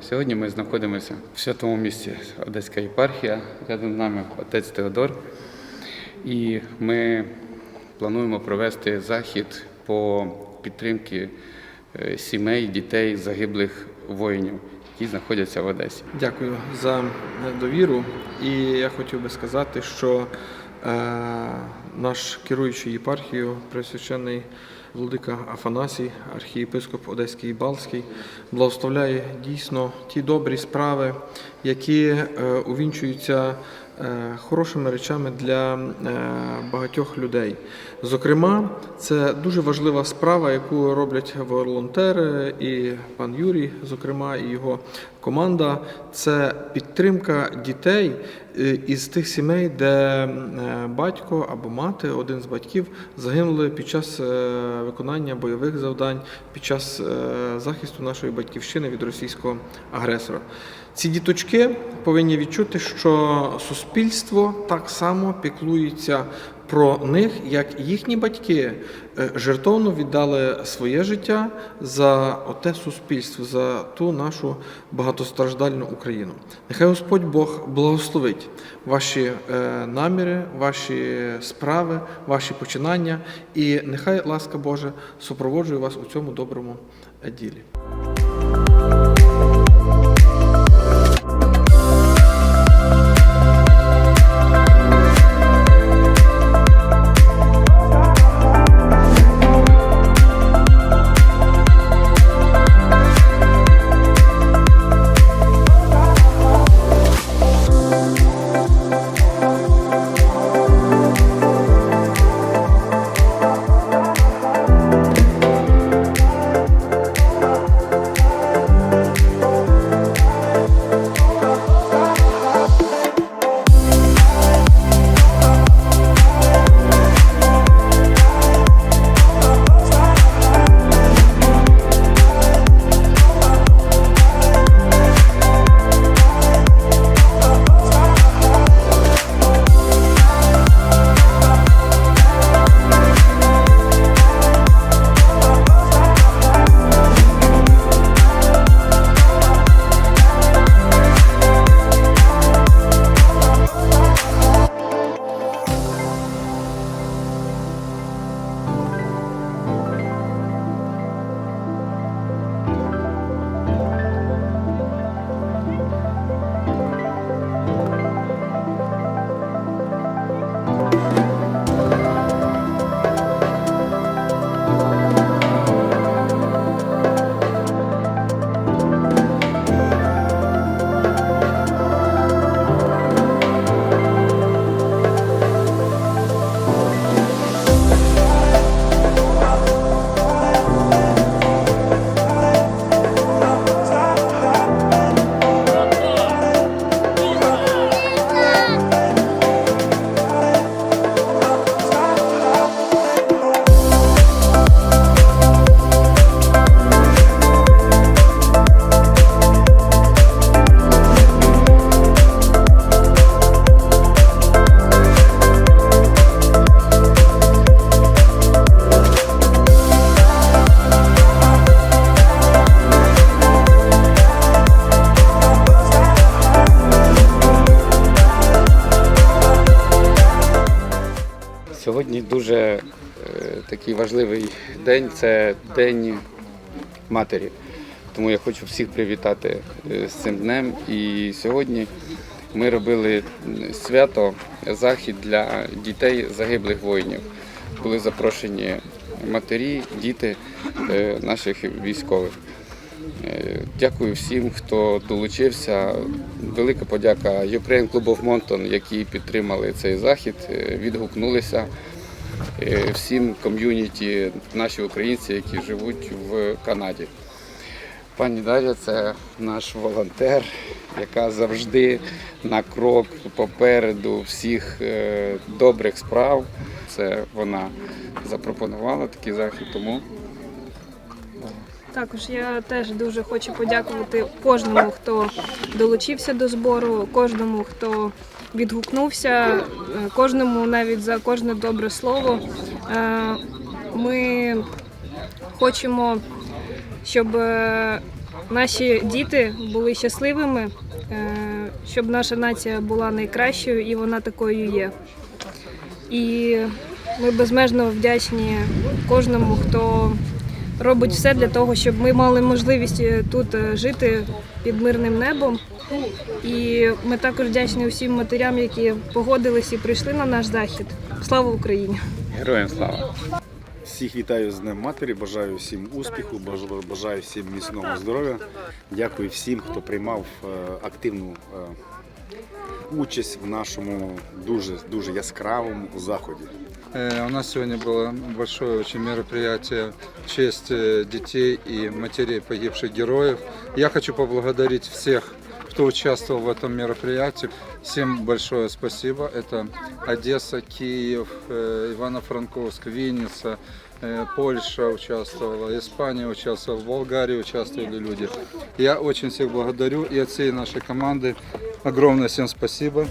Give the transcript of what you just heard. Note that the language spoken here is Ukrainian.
Сьогодні ми знаходимося в святому місці Одеська єпархія. Рядом з нами отець Теодор. І ми плануємо провести захід по підтримці е, сімей, дітей загиблих воїнів, які знаходяться в Одесі. Дякую за довіру. І я хотів би сказати, що наш керуючий єпархією, присвячений владика Афанасій, архієпископ Одеський і Балський, благословляє дійсно ті добрі справи, які е, увінчуються е, хорошими речами для е, багатьох людей. Зокрема, це дуже важлива справа, яку роблять волонтери і пан Юрій, зокрема, і його команда. Це підтримка дітей е, із тих сімей, де е, батько або мати, один з батьків, загинули під час е, виконання бойових завдань, під час е, захисту нашої батьківщини від російського агресора. Ці діточки повинні відчути, що суспільство так само піклується про них, як їхні батьки е, жертовно віддали своє життя за оте суспільство, за ту нашу багатостраждальну Україну. Нехай Господь Бог благословить ваші е, наміри, ваші справи, ваші починання, і нехай ласка Божа супроводжує вас у цьому доброму е, ділі. Сьогодні дуже е, такий важливий день це День матері. Тому я хочу всіх привітати е, з цим днем. І сьогодні ми робили свято, захід для дітей загиблих воїнів. Були запрошені матері, діти е, наших військових. Дякую всім, хто долучився. Велика подяка Ukraine Club of Monton, які підтримали цей захід, відгукнулися. Е, Всім ком'юніті, наші українці, які живуть в Канаді. Пані Дар'я це наш волонтер, яка завжди на крок попереду всіх е, добрих справ. Це вона запропонувала такий захід, тому Також я теж дуже хочу подякувати кожному, хто долучився до збору, кожному, хто відгукнувся, е, кожному навіть за кожне добре слово. Е, Ми хочемо, щоб е, наші діти були щасливими, щоб наша нація була найкращою і вона такою є. І ми безмежно вдячні кожному, хто робить все для того, щоб ми мали можливість тут жити під мирним небом. І ми також вдячні усім матерям, які погодились і прийшли на наш захід. Слава Україні! Героям слава! Всіх вітаю з Днем Матері, бажаю всім успіху, бажаю- бажаю всім міцного здоров'я. Дякую всім, хто приймав е, активну е, участь в нашому дуже дуже яскравому заході. Э, У нас сегодня было большое очень мероприятие в честь э, детей и матерей погибших героев. Я хочу поблагодарить всех, кто участвовал в этом мероприятии. Всем большое спасибо. Это Одесса, Киев, э, Ивано-Франковск, Винница, э, Польша участвовала, Испания участвовала, в Болгарии участвовали люди. Я очень всех благодарю и от всей нашей команды огромное всем спасибо.